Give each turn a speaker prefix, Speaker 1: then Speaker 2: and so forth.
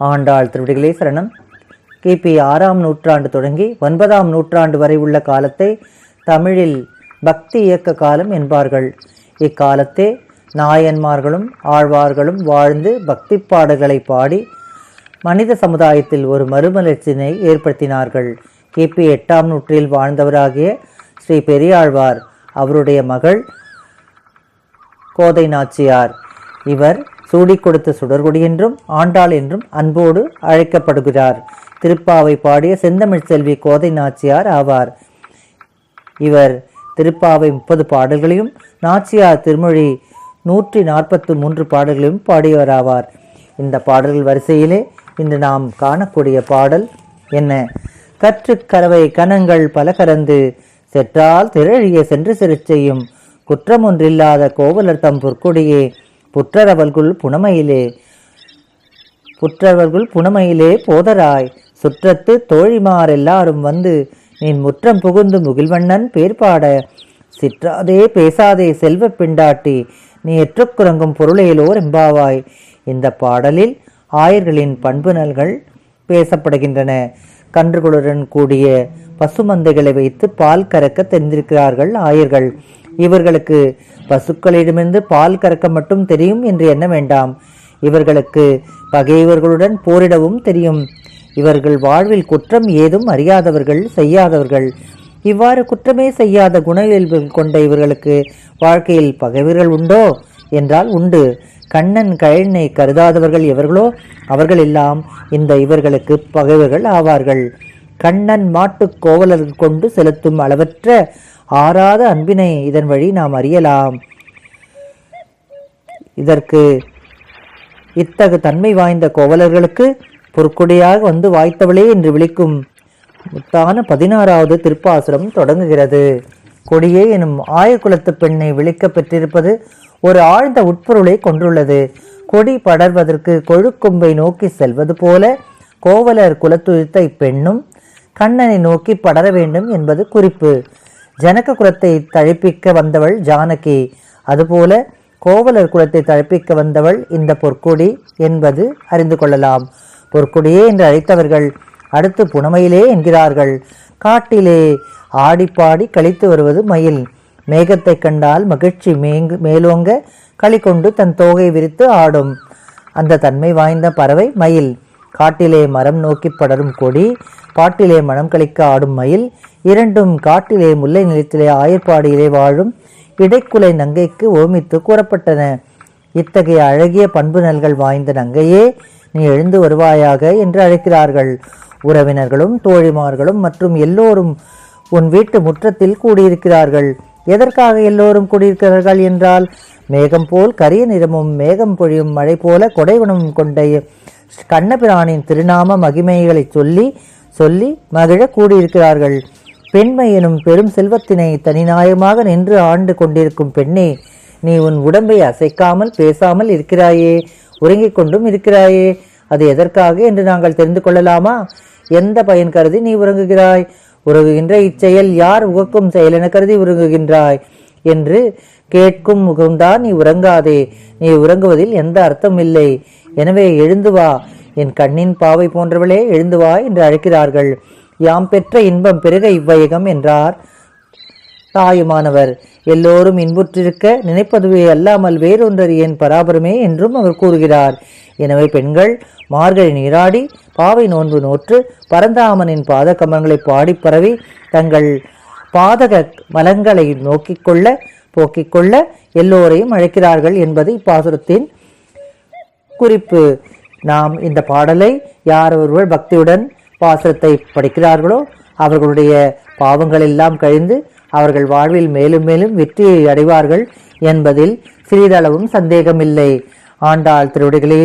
Speaker 1: ஆண்டாள் திருவிடிகளே சரணம் கிபி ஆறாம் நூற்றாண்டு தொடங்கி ஒன்பதாம் நூற்றாண்டு வரை உள்ள காலத்தை தமிழில் பக்தி இயக்க காலம் என்பார்கள். இக்காலத்தே நாயன்மார்களும் ஆழ்வார்களும் வாழ்ந்து பக்தி பாடல்களை பாடி மனித சமுதாயத்தில் ஒரு மறுமலர்ச்சியினை ஏற்படுத்தினார்கள். கிபி எட்டாம் நூற்றில் வாழ்ந்தவராகிய ஸ்ரீ பெரியாழ்வார் அவருடைய மகள் கோதை நாச்சியார். இவர் சூடிக் கொடுத்த சுடர்குடி என்றும் ஆண்டாள் என்றும் அன்போடு அழைக்கப்படுகிறார். திருப்பாவை பாடிய செந்தமிழ் செல்வி கோதை நாச்சியார் ஆவார். இவர் திருப்பாவை முப்பது பாடல்களையும் நாச்சியார் திருமொழி நூற்றி நாற்பத்து மூன்று பாடல்களையும் பாடியவராவார். இந்த பாடல்கள் வரிசையிலே இன்று நாம் காணக்கூடிய பாடல் என்ன? கற்றுக்கரவை கணங்கள் பல கறந்து செற்றால் திரழிய சென்று சிறச் செய்யும் கோவலர் தம் பொற்கொடியே புற்றரவல்குள் புனமையிலே. புற்றவர்கள் புனமையிலே போதராய். சுற்றத்து தோழிமார் எல்லாரும் வந்து நின் முற்றம் புகுந்து முகில்வண்ணன் பேர் பாட சிற்றாதே பேசாதே செல்வ பிண்டாட்டி. நீ எற்றுக்குறங்கும் பொருளையிலோர் எம்பாவாய். இந்த பாடலில் ஆயர்களின் பண்பு நல்கள் பேசப்படுகின்றன. கன்றுகளுடன் கூடிய பசுமந்தைகளை வைத்து பால் கறக்க தெரிந்திருக்கிறார்கள் ஆயர்கள். இவர்களுக்கு பசுக்களிடமிருந்து பால் கறக்க மட்டும் தெரியும் என்று எண்ண வேண்டாம். இவர்களுக்கு பகைவர்களுடன் போரிடவும் தெரியும். இவர்கள் வாழ்வில் குற்றம் ஏதும் அறியாதவர்கள் செய்யாதவர்கள். இவ்வாறு குற்றமே செய்யாத குணவியல்பு கொண்ட இவர்களுக்கு வாழ்க்கையில் பகைவர்கள் உண்டோ? என்றால் உண்டு. கண்ணன் கழனை கருதாதவர்கள் எவர்களோ? அவர்கள் எல்லாம் இந்த இவர்களுக்கு பகைவர்கள் ஆவார்கள். கண்ணன் மாட்டுக் கோவலர் கொண்டு செலுத்தும் அளவற்ற ஆறாத அன்பினை இதன் வழி நாம் அறியலாம். இதற்கு இத்தகு தன்மை வாய்ந்த கோவலர்களுக்கு பொற்கொடியாக வந்து வாய்த்தவளே என்று விழிக்கும் முத்தான பதினாறாவது திருப்பாசுரம் தொடங்குகிறது. கொடியே எனும் ஆயக்குலத்து பெண்ணை விழிக்க பெற்றிருப்பது ஒரு ஆழ்ந்த உட்பொருளை கொண்டுள்ளது. கொடி படர்வதற்கு கொழுக்கொம்பை நோக்கி செல்வது போல கோவலர் குலத்துழித்த இப்பெண்ணும் கண்ணனை நோக்கி படர வேண்டும் என்பது குறிப்பு. ஜனக குலத்தை தழைப்பிக்க வந்தவள் ஜானகி. அதுபோல கோவலர் குலத்தை தழைப்பிக்க வந்தவள் இந்த பொற்கொடி என்பது அறிந்து கொள்ளலாம். பொற்கொடியே என்று அழைத்தவர்கள் அடுத்து புனமையிலே என்கிறார்கள். காட்டிலே ஆடிப்பாடி கழித்து வருவது மயில். மேகத்தை கண்டால் மகிழ்ச்சி மேங்கு மேலோங்க களி கொண்டு தன் தோகை விரித்து ஆடும். அந்த தன்மை வாய்ந்த பறவை மயில். காட்டிலே மரம் நோக்கி படரும் கொடி பாட்டிலே மனம் கழிக்க ஆடும் மயில் இரண்டும் காட்டிலே முல்லை நிலத்திலே ஆயர்பாடியிலே வாழும் இடைக்குலை நங்கைக்கு ஓமித்து கூறப்பட்டன. இத்தகைய அழகிய பண்பு நல்கள் வாய்ந்த நங்கையே நீ எழுந்து வருவாயாக என்று அழைக்கிறார்கள். உறவினர்களும் தோழிமார்களும் மற்றும் எல்லோரும் உன் வீட்டு முற்றத்தில் கூடியிருக்கிறார்கள். எதற்காக எல்லோரும் கூடியிருக்கிறார்கள் என்றால் மேகம் போல் கரிய நிறமும் மேகம் பொழியும் மழை போல கொடைவனமும் கொண்ட கண்ணபிரானின் திருநாம மகிமைகளை சொல்லி சொல்லி மகிழ கூடியிருக்கிறார்கள். பெண்மை எனும் பெரும் செல்வத்தினை தனிநாயகமாக நின்று ஆண்டு கொண்டிருக்கும் பெண்ணே நீ உன் உடம்பை அசைக்காமல் பேசாமல் இருக்கிறாயே உறங்கிக் கொண்டும் இருக்கிறாயே. அது எதற்காக என்று நாங்கள் தெரிந்து கொள்ளலாமா? எந்த பயன் கருதி நீ உறங்குகிறாய்? உறங்குகின்ற இச்செயல் யார் உகக்கும் செயல் என கருதி உறங்குகின்றாய்? என்று கேட்கும் முகம்தான் நீ உறங்காதே. நீ உறங்குவதில் எந்த அர்த்தம் இல்லை எனவே எழுந்து வா. என் கண்ணின் பாவை போன்றவளே எழுந்து வா என்று அழைக்கிறார்கள். யாம் பெற்ற இன்பம் பெருக இவ்வையகம் என்றார் தாயுமானவர். எல்லோரும் இன்புற்றிருக்க நினைப்பதுவே அல்லாமல் வேறொன்றறி என் பராபரமே என்றும் அவர் கூறுகிறார். எனவே பெண்கள் மார்கழி நீராடி பாவை நோன்பு நோற்று பரந்தாமனின் பாத கமலங்களை பாடி பரவி தங்கள் பாதக மலங்களை நோக்கிக் கொள்ள போக்கிக் கொள்ள எல்லோரையும் அழைக்கிறார்கள் என்பது இப்பாசுரத்தின் குறிப்பு. நாம் இந்த பாடலை யார் ஒருவர் பக்தியுடன் பாசுரத்தை படிக்கிறார்களோ அவர்களுடைய பாவங்கள் எல்லாம் கழிந்து அவர்கள் வாழ்வில் மேலும் மேலும் வெற்றியை அடைவார்கள் என்பதில் சிறிதளவும் சந்தேகமில்லை. ஆண்டாள் திருவடிகளே